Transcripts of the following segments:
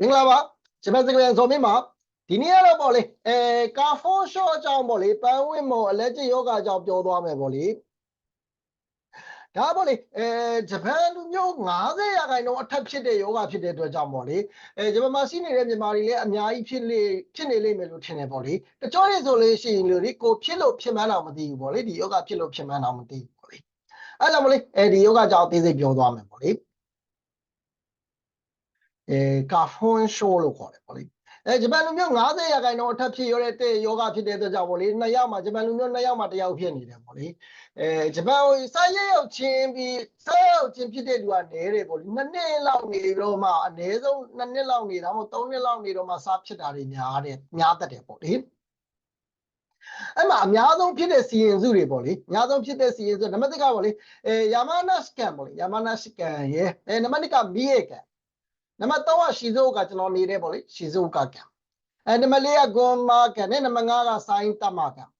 မင်္ဂလာပါဂျပန်စကပြန်ဇော်မင်းပါဒီနေ့ကတော့ပေါ့လေအဲကာဖိုးရှော့အကြောင်းပေါ့လေပန်းဝင်းမော်အလက်ကျယောဂအကြောင်းပြောသွားမယ်ပေါ့လေဒါပေါ့လေအဲဂျပန်လူမျိုး90ရာခိုင်နှုန်းအထက်ဖြစ်တဲ့ယောဂဖြစ်တဲ့အတွက်ကြောင့်ပေါ့လေအဲဂျပန်မှာရှိနေတဲ့မြန်မာတွေလည်းအများကြီးဖြစ်လေဖြစ်နေလိမ့်မယ်လို့ထင်တယ်ပေါ့လေတချို့တွေဆိုလို့ရှိရင်လူတွေကိုဖြစ်လို့ဖြစ်မှန်းတော့မသိဘူးပေါ့လေဒီယောဂဖြစ်လို့ဖြစ်မှန်းတော့မသိဘူးပေါ့လေအဲ့လိုမလေးအဲဒီယောဂအကြောင်းအသေးစိတ်ပြောသွားမယ်ပေါ့လေ အဲကာဖွန်ရှိုးလို့ခေါ်တယ်ပေါ့လေအဲဂျပန်လူမျိုး90ရာခိုင်နှုန်းအထက်ဖြစ်ရတဲ့ယောဂဖြစ်တဲ့အတွက်ကြောင့်ပေါ့လေနှစ်ယောက်မှာဂျပန်လူမျိုးနှစ်ယောက်မှာတစ်ယောက်ဖြစ်နေတယ်ပေါ့လေအဲဂျပန်ကိုစာရရောက်ချင်းပြီးစာရောက်ချင်းဖြစ်တဲ့လူကနေတယ်ပေါ့လေနှစ်နှစ်လောက်နေတော့မှအနည်းဆုံးနှစ်နှစ်လောက်နေတာမဟုတ်သုံးနှစ်လောက်နေတော့မှစာဖြစ်တာတွေများတယ်များတတ်တယ်ပေါ့လေအဲ့မှာအများဆုံးဖြစ်တဲ့စီရင်စုတွေပေါ့လေအများဆုံးဖြစ်တဲ့စီရင်စုနံပါတ်1ကပေါ့လေအဲယာမနာစကန်ပေါ့လေယာမနာစကန်ရဲ့အဲနံပါတ်2ကမီးရဲ့ကန် နံပါတ်3ကရှီဇိုကကျွန်တော်နေတယ်ပေါ့လေရှီဇိုကကန်အဲနံပါတ်4ကဂွန်မာကန်နဲ့နံပါတ်5ကဆိုင်းတမကန်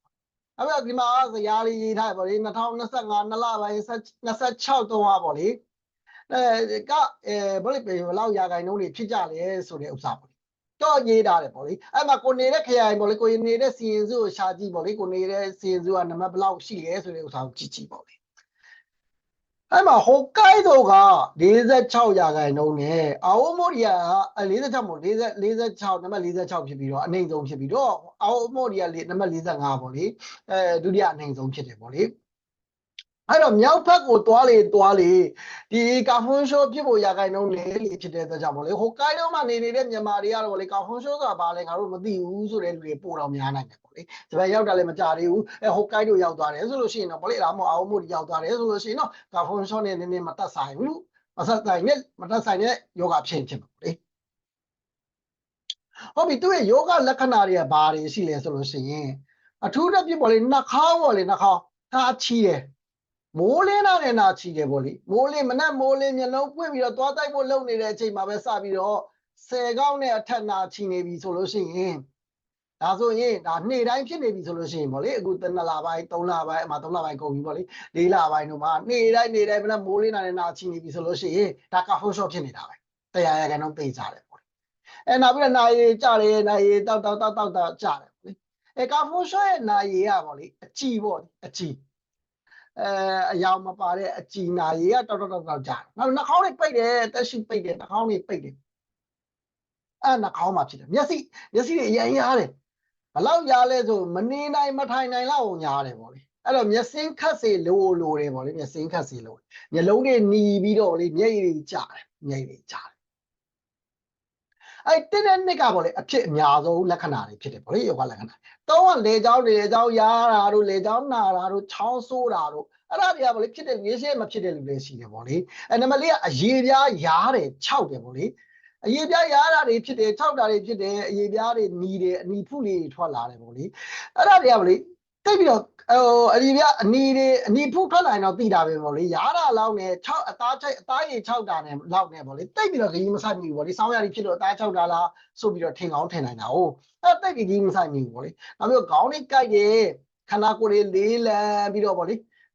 အဲ့တော့ဒီမှာဇရာလေးရေးထားပေါ့လေ2025နှစ်လပိုင်း26တုန်းကပေါ့လေအဲကအဲဘယ်လိုပဲဘယ်လောက်ရာခိုင်နှုန်းတွေဖြစ်ကြလဲဆိုတဲ့ဥစ္စာပေါ့တော့ရေးထားတယ်ပေါ့လေအဲ့မှာကိုနေတဲ့ခရိုင်ပေါ့လေကိုနေတဲ့စီရင်စုကိုရှာကြည့်ပေါ့လေကိုနေတဲ့စီရင်စုကနံပါတ်ဘယ်လောက်ရှိလဲဆိုတဲ့ဥစ္စာကိုကြည့်ကြည့်ပေါ့လေ အဲ့မှာဟိုကိုက်ဒိုက46ရာခိုင်နှုန်းနဲ့အာအိုမိုရီယာက46မို့40 46နံပါတ်46ဖြစ်ပြီးတော့အနှိမ့်ဆုံးဖြစ်ပြီးတော့အာအိုမိုရီယာနံပါတ်45ပေါ့လေအဲဒုတိယအနှိမ့်ဆုံးဖြစ်တယ်ပေါ့လေအဲ့တော့မြောက်ဘက်ကိုတွားလေတွားလေဒီကာဖွန်ရှိုးဖြစ်ဖို့ရာခိုင်နှုန်းလေလေဖြစ်တဲ့အတွက်ကြောင့်ပေါ့လေဟိုကိုက်တော့မှနေနေတဲ့မြန်မာတွေကတော့လေကာဖွန်ရှိုးဆိုတာဘာလဲငါတို့မသိဘူးဆိုတဲ့လူတွေပို့တော့များနိုင်တယ်ပေါ့ လေဂျပန်ရောက်တာလည်းမကြသေးဘူးအဲဟိုကိုက်တို့ရောက်သွားတယ်ဆိုလို့ရှိရင်တော့ပေါ့လေဒါမှမဟုတ်အောင်မို့ရောက်သွားတယ်ဆိုလို့ရှိရင်တော့ကာဖွန်ရှိုးနဲ့နည်းနည်းမတက်ဆိုင်ဘူးမဆက်ဆိုင်နဲ့မတက်ဆိုင်နဲ့ယောဂဖြစ်ဖြစ်ပေါ့လေဟုတ်ပြီသူ့ရဲ့ယောဂလက္ခဏာတွေကဘာတွေရှိလဲဆိုလို့ရှိရင်အထူးသဖြင့်ပေါ့လေနှာခေါင်းပေါ့လေနှာခေါင်းထားချီးတယ်မိုးလင်းလာတဲ့နာချီတယ်ပေါ့လေမိုးလင်းမနဲ့မိုးလင်းမျက်လုံးပွင့်ပြီးတော့သွားတိုက်ဖို့လုပ်နေတဲ့အချိန်မှာပဲစပြီးတော့ဆယ်ကောင်းနဲ့အထက်နာချီနေပြီဆိုလို့ရှိရင် ဒါဆိုရင်ဒါနေ့တိုင်းဖြစ်နေပြီဆိုလို့ရှိရင်ပေါ့လေအခု2လပိုင်း3လပိုင်းအမှ3လပိုင်းကုန်ပြီပေါ့လေ4လပိုင်းတို့မှာနေ့တိုင်းနေ့တိုင်းမနဲ့မိုးလင်းလာတဲ့နာချီနေပြီဆိုလို့ရှိရင်ဒါကဖုန်းရှော့ဖြစ်နေတာပဲတရားရကန်တော့သိကြတယ်ပေါ့လေအဲနောက်ပြီးတော့နာရီကြတယ်နာရီတောက်တောက်တောက်တောက်တောက်ကြတယ်ပေါ့လေအဲကဖုန်းရှော့ရဲ့နာရီကပေါ့လေအကြည်ပေါ့အကြည်အဲအယောင်မပါတဲ့အကြည်နာရီကတောက်တောက်တောက်တောက်ကြတယ်နောက်နှာခေါင်းတွေပိတ်တယ်တက်ရှိပိတ်တယ်နှာခေါင်းတွေပိတ်တယ်အဲနှာခေါင်းမှာဖြစ်တယ်မျက်စိမျက်စိတွေအရင်ရားတယ် ဘလောက်ရားလဲဆိုမနေနိုင်မထိုင်နိုင်လောက်ညားတယ်ပေါ့လေအဲ့တော့မျက်စင်းခတ်စေလိုလိုတယ်ပေါ့လေမျက်စင်းခတ်စေလိုမျက်လုံးတွေหนีပြီးတော့လေမျက်ရည်တွေကျတယ်မျက်ရည်တွေကျတယ်အဲ့တင်းတဲ့နှစ်ကပေါ့လေအဖြစ်အများဆုံးလက္ခဏာတွေဖြစ်တယ်ပေါ့လေယောဂလက္ခဏာတော့ကလေချောင်းလေချောင်းရားတာတို့လေချောင်းနာတာတို့ချောင်းဆိုးတာတို့အဲ့ဒါတွေကပေါ့လေဖြစ်တဲ့ရေရှဲမဖြစ်တဲ့လူတွေရှိတယ်ပေါ့လေအဲ့နံပါတ်လေးကအရေပြားရားတယ်ခြောက်တယ်ပေါ့လေ အရေပြားရားတာတွေဖြစ်တယ်ခြောက်တာတွေဖြစ်တယ်အရေပြားတွေหนีတယ်အနီဖုလေးတွေထွက်လာတယ်ပေါ့လေအဲ့ဒါတွေကပေါ့လေတိတ်ပြီးတော့ဟိုအဒီပြအနီတွေအနီဖုထွက်လာရင်တော့သိတာပဲပေါ့လေရားတာလောက်နဲ့6အသားချိုက်အသားရည်6တာနဲ့လောက်နဲ့ပေါ့လေတိတ်ပြီးတော့ခကြီးမဆိုင်မိဘူးပေါ့လေစောင်းရည်ဖြစ်တော့အသား6တာလားဆိုပြီးတော့ထင်ကောင်းထင်နိုင်တာဟုတ်အဲ့တိတ်ပြီးကြီးမဆိုင်မိဘူးပေါ့လေနောက်ပြီးခေါင်းလေးကြိုက်တယ်ခန္ဓာကိုယ်လေးလေးလံပြီးတော့ပေါ့လေ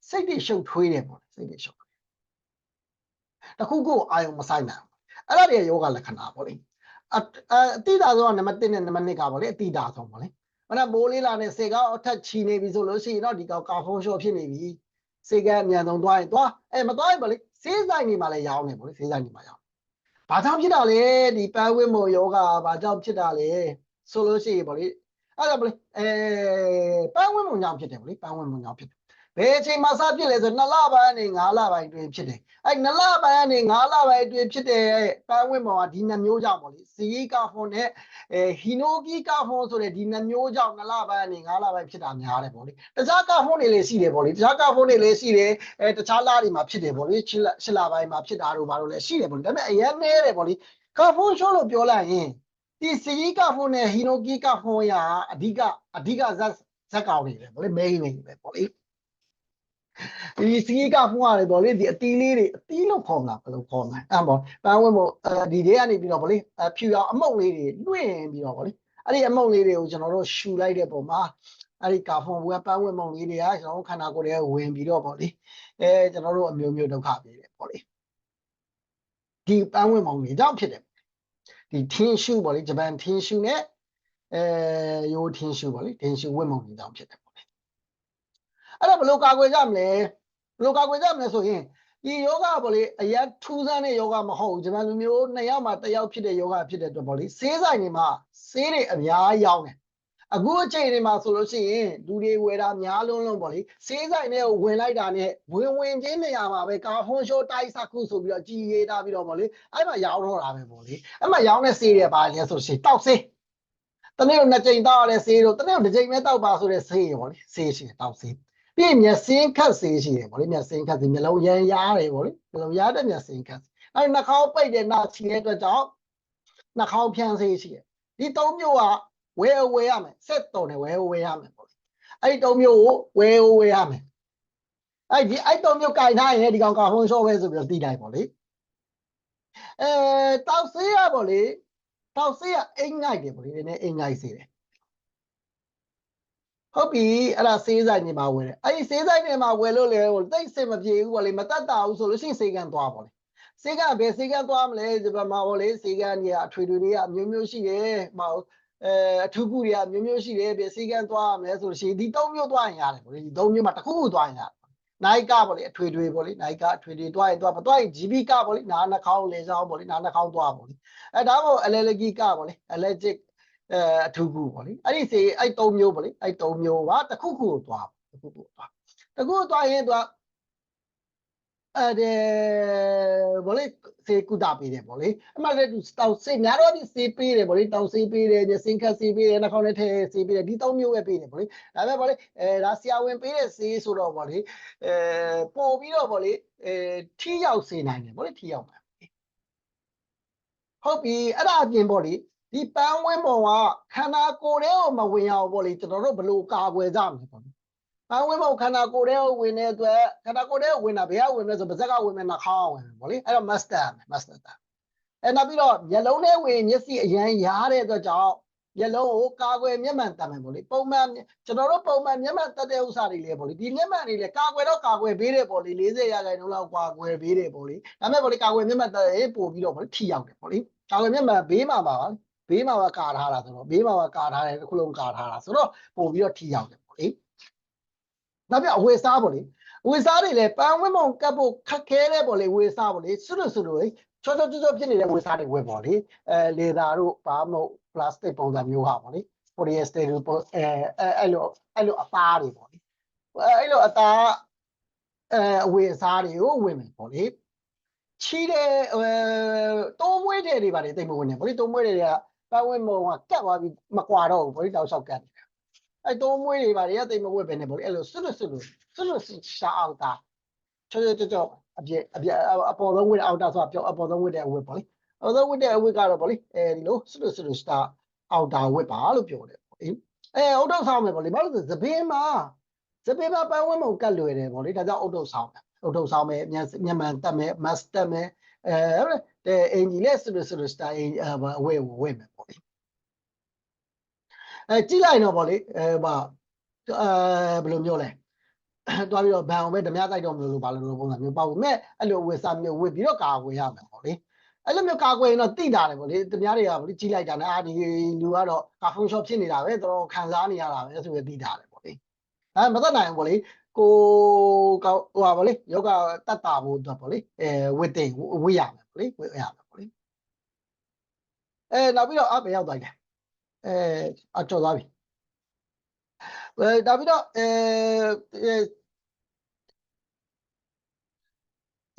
စိတ်တွေရှုပ်ထွေးတယ်ပေါ့လေစိတ်တွေရှုပ်တခုခုအာယုံမဆိုင်နိုင် အဲ့ဒါတွေယောဂလက္ခဏာပေါ့လေအအတိတာဆုံးကနံပါတ်1နဲ့နံပါတ်2ကပေါ့လေအတိတာဆုံးပေါ့လေမနမိုးလေးလာနဲ့စေကောက်အထက်ချီနေပြီဆိုလို့ရှိရင်တော့ဒီကောက်ကာဖုန်းရှော့ဖြစ်နေပြီစေကအမြန်ဆုံးသွားရင်သွားအဲမသွားရင်ပေါ့လေစေးဆိုင်နေမှာလည်းရောင်းနေပေါ့လေစေးဆိုင်နေမှာရောင်းဘာကြောင့်ဖြစ်တာလဲဒီပန်းဝင်းမုံယောဂဘာကြောင့်ဖြစ်တာလဲဆိုလို့ရှိရင်ပေါ့လေအဲ့ဒါပေါ့လေအဲပန်းဝင်းမုံကြောင့်ဖြစ်တယ်ပေါ့လေပန်းဝင်းမုံကြောင့်ဖြစ်တယ် ဘယ်အချိန်မှစဖြစ်လဲဆို2လပိုင်းနဲ့5လပိုင်းအတွင်းဖြစ်တယ်အဲ့2လပိုင်းနဲ့5လပိုင်းအတွင်းဖြစ်တဲ့ပန်းဝင်းပေါ်ကဒီနှမျိုးကြောင့်ပေါ့လေဇီကာဖွန်နဲ့အဲဟီနိုကီကာဖွန်ဆိုတဲ့ဒီနှမျိုးကြောင့်2လပိုင်းနဲ့5လပိုင်းဖြစ်တာများတယ်ပေါ့လေတခြားကာဖွန်တွေလည်းရှိတယ်ပေါ့လေတခြားကာဖွန်တွေလည်းရှိတယ်အဲတခြားလတွေမှာဖြစ်တယ်ပေါ့လေ6လ6လပိုင်းမှာဖြစ်တာတို့ဘာလို့လဲရှိတယ်ပေါ့လေဒါပေမဲ့အရင်နဲတယ်ပေါ့လေကာဖွန်ရှိုးလို့ပြောလိုက်ရင်ဒီဇီကာဖွန်နဲ့ဟီနိုကီကာဖွန်ရာအဓိကအဓိကဇက်ဇက်ကောင်တွေပဲပေါ့လေ main တွေပဲပေါ့လေ ဒီစီးကဖုံးရတယ်ပေါ့လေဒီအတီးလေးတွေအတီးလို့ခေါ်မလားဘယ်လိုခေါ်မလဲအဲ့ပေါ့ပန်းဝင်းမို့ဒီတွေကနေပြီးတော့ဗောလေအဖြူအောင်အမုတ်လေးတွေလွင့်ပြီးတော့ဗောလေအဲ့ဒီအမုတ်လေးတွေကိုကျွန်တော်တို့ရှူလိုက်တဲ့ပုံမှာအဲ့ဒီကာဖုံဝဲပန်းဝင်းမုံလေးတွေကကျွန်တော်တို့ခန္ဓာကိုယ်ထဲဝင်ပြီးတော့ဗောလေအဲကျွန်တော်တို့အမျိုးမျိုးဒုက္ခပေးတယ်ဗောလေဒီပန်းဝင်းမုံလေးကြောင့်ဖြစ်တယ်ဒီဒီထင်းရှူပေါ့လေဂျပန်ထင်းရှူနဲ့အဲရိုးထင်းရှူပေါ့လေထင်းရှူဝတ်မုံနေတောင်ဖြစ်တယ်ပေါ့လေ အဲ့တော့ဘယ်လိုကာကွယ်ကြမလဲဘယ်လိုကာကွယ်ကြမလဲဆိုရင်ဒီယောဂပေါ့လေအရန်ထူးဆန်းတဲ့ယောဂမဟုတ်ဘူးဂျပန်လူမျိုးနှစ်ယောက်မှတစ်ယောက်ဖြစ်တဲ့ယောဂဖြစ်တဲ့အတွက်ပေါ့လေဆေးဆိုင်တွေမှာဆေးတွေအများကြီးရောင်းတယ်အခုအချိန်တွေမှာဆိုလို့ရှိရင်လူတွေဝယ်တာများလုံးလုံးပေါ့လေစေးဆိုင်တွေကိုဝင်လိုက်တာနဲ့ဝင်ဝင်ချင်းနေရာမှာပဲကာဟွန်ရှိုးတိုက်စခုဆိုပြီးတော့ကြည်ရေးတာပြီးတော့ပေါ့လေအဲ့မှာရောင်းတော့တာပဲပေါ့လေအဲ့မှာရောင်းတဲ့စေးတွေပါလဲဆိုလို့ရှိရင်တောက်စေးတနေ့တော့နှစ်ကြိမ်တောက်ရတဲ့စေးတို့တနေ့တော့တစ်ကြိမ်ပဲတောက်ပါဆိုတဲ့စေးတွေပေါ့လေစေးရှိတယ်တောက်စေး ပြီးရင်မျက်စင်းခတ်စေးရှိတယ်ပေါ့လေမျက်စင်းခတ်စေးမျက်လုံးရမ်းရားတယ်ပေါ့လေမျက်လုံးရားတဲ့မျက်စင်းခတ်စေးအဲ့နှာခေါင်းပိတ်တဲ့နှာချီတဲ့အတွက်ကြောင့်နှာခေါင်းဖြန်းစေးရှိတယ်ဒီသုံးမျိုးကဝဲဝဲရမယ်ဆက်တော်နဲ့ဝဲဝဲရမယ်ပေါ့အဲ့ဒီသုံးမျိုးကိုဝဲဝဲရမယ်အဲ့ဒီအဲ့သုံးမျိုးကြိုင်ထားရင်ဒီကောင်ကဟွန်ရှော့ပဲဆိုပြီးတော့သိတိုင်းပေါ့လေအဲတောက်ဆေးရပေါ့လေတောက်ဆေးရအိမ်ငိုက်တယ်ပေါ့လေနည်းနည်းအိမ်ငိုက်စေတယ် ဟုတ်ပြီအဲ့ဒါဆေးဆိုင်နေမှာဝယ်တယ်အဲ့ဒီဆေးဆိုင်နေမှာဝယ်လို့လေဟိုတိတ်စင်မပြေဘူးပေါ့လေမတတ်တာဘူးဆိုလို့ရှိရင်ဆေးကန်သွားပေါ့လေဆေးကဘယ်ဆေးကန်သွားမလဲဒီဘက်မှာပေါ့လေဆေးကန်ကြီးအထွေထွေလေးကအမျိုးမျိုးရှိတယ်မဟုတ်အဲအထူးကူတွေကမျိုးမျိုးရှိတယ်ပြစီကန်းသွားရမယ်ဆိုလို့ရှိရင်ဒီ၃မျိုးသွားရင်ရတယ်ပေါ့လေဒီ၃မျိုးမှာတစ်ခုခုသွားရင်ရတယ်နိုင်ကပေါ့လေအထွေထွေပေါ့လေနိုင်ကအထွေထွေသွားရင်သွားမသွားရင် GB ကပေါ့လေနားနှာခေါင်းလေစောင်းပေါ့လေနားနှာခေါင်းသွားပေါ့လေအဲဒါမို့ allergy ကပေါ့လေ allergic အဲအထူးကူပေါ့လေအဲ့ဒီစေအဲ့၃မျိုးပေါ့လေအဲ့၃မျိုးကတစ်ခုခုကိုသွားတစ်ခုခုကိုသွားတစ်ခုသွားရင်သွားအဲ့ဒီဗောလေစေကုတာပေးတယ်ဗောလေအမှလည်းသူတောက်စေများတော့ဒီစေးပေးတယ်ဗောလေတောက်စေးပေးတယ်ညစင်ခတ်စေးပေးတယ်နှာခေါင်းနဲ့ထဲစေးပေးတယ်ဒီသုံးမျိုးပဲပေးတယ်ဗောလေဒါပေမဲ့ဗောလေအဲဒါဆရာဝန်ပေးတဲ့စေးဆိုတော့ဗောလေအဲပို့ပြီးတော့ဗောလေအဲထီရောက်စေနိုင်တယ်ဗောလေထီရောက်မှာဟုတ်ပြီအဲ့ဒါအပြင်ဗောလေ ဒီပန်းဝင်းပုံကခန္ဓာကိုယ်ထဲကိုမဝင်အောင်ဗောလေကျွန်တော်တို့ဘယ်လိုကာကွယ်ကြမလဲဗောပန်းဝင်ဖို့ခန္ဓာကိုယ်ထဲဝင်တဲ့အတွက်ခန္ဓာကိုယ်ထဲဝင်တာဘယ်ကဝင်လဲဆိုပါဇက်ကဝင်မယ်နှာခေါင်းဝင်မယ်ဗောလေအဲ့တော့ master master အဲ့နောက်ပြီးတော့မျက်လုံးထဲဝင်မျက်စိအရန်ရားတဲ့အတွက်ကြောင့်မျက်လုံးကိုကာကွယ်မျက်မှန်တတ်မယ်ဗောလေပုံမှန်ကျွန်တော်တို့ပုံမှန်မျက်မှန်တတ်တဲ့ဥစ္စာတွေလေဗောလေဒီမျက်မှန်တွေလေကာကွယ်တော့ကာကွယ်ပေးတယ်ဗောလေ40ရာခိုင်နှုန်းလောက်ကာကွယ်ပေးတယ်ဗောလေဒါမဲ့ဗောလေကာကွယ်မျက်မှန်တတ်ရင်ပို့ပြီးတော့ဗောလေထိရောက်တယ်ဗောလေကာကွယ်မျက်မှန်ဘေးမှာပါ ဘေးမှာပါကာထားတာဆိုတော့ဘေးမှာပါကာထားတယ်တစ်ခုလုံးကာထားတာဆိုတော့ပို့ပြီးတော့ထိရောက်တယ်ဗောလေနောက်ပြအဝေစားပေါ့လေအဝေစားတွေလည်းပန်းဝင်းမုံကပ်ဖို့ခက်ခဲတဲ့ပေါ့လေဝေစားပေါ့လေစွတ်စွတ်လို့ချောချောချောချောဖြစ်နေတဲ့ဝေစားတွေဝယ်ပေါ့လေအဲလေသာတို့ဘာမဟုတ်ပလတ်စတစ်ပုံစံမျိုးဟာပေါ့လေပိုလီအက်စတာတို့အဲအဲ့လိုအဲ့လိုအသားတွေပေါ့လေအဲ့လိုအသားအဲအဝေစားတွေကိုဝင်မယ်ပေါ့လေချီးတဲ့အဲတိုးမွေးတဲ့တွေပါလေတိတ်မဝင်နေပေါ့လေတိုးမွေးတွေက ပန်းဝင်းမုံကကတ်သွားပြီးမကွာတော့ဘူးပေါ့လေတောက်လျှောက်ကတ်တယ်အဲ့သုံးမွေးတွေပါတွေကတိတ်မဝက်ပဲနေပေါ့လေအဲ့လိုဆွတ်လွတ်ဆွတ်လွတ်ဆွတ်လွတ်ရှာအောင်တာချောချောချောချောအပြည့်အပြည့်အပေါ်ဆုံးဝက်အောက်တာဆိုတာပြောအပေါ်ဆုံးဝက်တဲ့အဝက်ပေါ့လေအောက်ဆုံးဝက်တဲ့အဝက်ကတော့ပေါ့လေအဲဒီလိုဆွတ်လွတ်ဆွတ်လွတ်ရှာအောက်တာဝက်ပါလို့ပြောတယ်ပေါ့လေအဲအုတ်တော့ဆောင်းမယ်ပေါ့လေဘာလို့လဲသပင်းမှာသပင်းမှာပန်းဝင်းမုံကတ်လွယ်တယ်ပေါ့လေဒါကြောင့်အုတ်တော့ဆောင်းမယ်အုတ်တော့ဆောင်းမယ်မျက်မျက်မှန်တက်မယ်မတ်တက်မယ် အဲတဲ့အင်ဂျီလက်ဆွတ်လွတ်ဆွတ်လွတ်စတာအင်အဝဲဝဲမယ်ပေါ့လေအဲကြည့်လိုက်တော့ဗောလေအဲဘာအဲဘယ်လိုမျိုးလဲတွားပြီးတော့ဘန်အောင်ပဲဓမြတိုက်တော့မလို့ဘာလို့လို့ပုံစံမျိုးပေါ့မဲ့အဲ့လိုဝစ်စာမျိုးဝစ်ပြီးတော့ကာကွယ်ရမယ်ဗောလေအဲ့လိုမျိုးကာကွယ်ရင်တော့တိတာတယ်ဗောလေဓမြတွေကဗောလေကြည့်လိုက်တာနဲ့အာဒီလူကတော့ကာဖုန်းရှော့ဖြစ်နေတာပဲတော်တော်ခံစားနေရတာပဲဆိုပြီးတိတာတယ်ဗောလေအဲမသက်နိုင်ဘူးဗောလေ ကိုကောဟိုပါဗောလေယောဂတတ်တာဖို့အတွက်ဗောလေအဲဝစ်တင်ဝစ်ရမယ်ဗောလေဝစ်ရမယ်ဗောလေအဲနောက်ပြီးတော့အပရောက်သွားတယ်အဲအကျော်သွားပြီအဲဒါပြီးတော့အဲ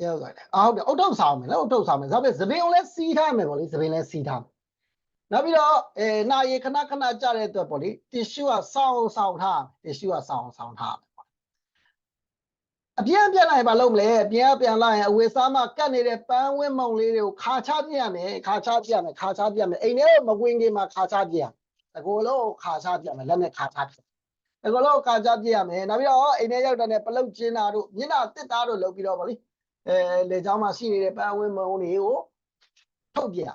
ရောက်သွားတယ်အော်ဟုတ်တယ်အုတ်ထုတ်ဆောင်မယ်နော်အုတ်ထုတ်ဆောင်မယ်ဒါပေမဲ့သပင်ကိုလည်းစီးထားမယ်ပေါ့လေသပင်လည်းစီးထားမယ်နောက်ပြီးတော့အဲနာရီခဏခဏကြတဲ့အတွက်ပေါ့လေတီရှူကစောင်းဆောင်ထားတီရှူကစောင်းဆောင်ထားမယ်ပေါ့ အပြင်းပြက်လိုက်ပါလို့မလဲအပြင်းပြန်လိုက်ရင်အဝေစားမှကတ်နေတဲ့ပန်းဝင်းမုံလေးတွေကိုခါချပြရမယ်ခါချပြရမယ်ခါချပြရမယ်အိမ်ထဲမဝင်ခင်မှာခါချပြရအကိုလုံးခါချပြရမယ်လက်နဲ့ခါချပြအကိုလုံးခါချပြရမယ်နောက်ပြီးတော့အိမ်ထဲရောက်တဲ့ပလုတ်ကျင်းတာတို့မျက်နှာတစ်သားတို့လုပ်ပြီးတော့ဗောလေအဲလေချောင်းမှာရှိနေတဲ့ပန်းဝင်းမုံတွေကိုထုတ်ပြရ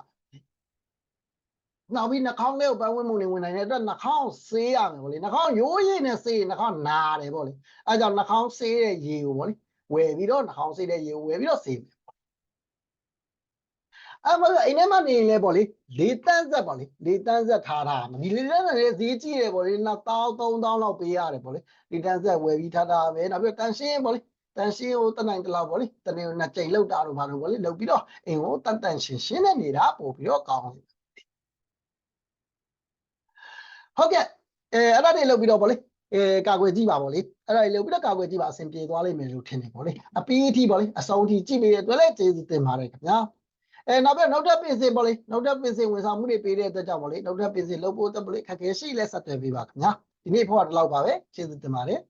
နောက်ပြီးနှာခေါင်းလေးကိုပန်းဝင်းမုံတွေဝင်နိုင်တဲ့အတွက်နှာခေါင်းဆေးရမယ်ဗောလေနှာခေါင်းရိုးရည်နဲ့ဆေးနှာခေါင်းနာတယ်ဗောလေအဲကြောင့်နှာခေါင်းဆေးတဲ့ရေကိုဗောလေဝယ်ပြီးတော့နှာခေါင်းဆေးတဲ့ရေကိုဝယ်ပြီးတော့ဆေးမယ်အဲ့မလို့အိမ်ထဲမှာနေရင်လည်းပေါ့လေလေးတန်းဆက်ပေါ့လေလေးတန်းဆက်ထားတာဒီလေးတန်းဆက်လေးဈေးကြီးတယ်ပေါ့လေနောက်1000 3000လောက်ပေးရတယ်ပေါ့လေလေးတန်းဆက်ဝယ်ပြီးထားတာပဲနောက်ပြီးတန်ရှင်းပေါ့လေတန်ရှင်းကိုတနိုင်တလောက်ပေါ့လေတနေ့နှစ်ကြိမ်လောက်တာတော့ဘာလို့ပေါ့လေလောက်ပြီးတော့အိမ်ကိုတန်တန်ရှင်းရှင်းနဲ့နေတာပို့ပြီးတော့ကောင်းတယ် ဟုတ်ကဲ့အဲအဲ့ဒါတွေလောက်ပြီးတော့ပေါ့လေအဲကာကွယ်ကြည့်ပါပေါ့လေအဲ့ဒါတွေလောက်ပြီးတော့ကာကွယ်ကြည့်ပါအဆင်ပြေသွားလိမ့်မယ်လို့ထင်တယ်ပေါ့လေအပီးအထိပေါ့လေအစုံအထိကြည့်ပြီးတဲ့အတွက်လည်းကျေးဇူးတင်ပါတယ်ခင်ဗျာအဲနောက်ပြီးနောက်ထပ်ပင်စင်ပေါ့လေနောက်ထပ်ပင်စင်ဝန်ဆောင်မှုတွေပေးတဲ့အတွက်ကြောင့်ပေါ့လေနောက်ထပ်ပင်စင်လုပ်ဖို့အတွက်ပေါ့လေခက်ခဲရှိလဲဆက်သွယ်ပေးပါခင်ဗျာဒီနေ့ဖော်တာဒီလောက်ပါပဲကျေးဇူးတင်ပါတယ်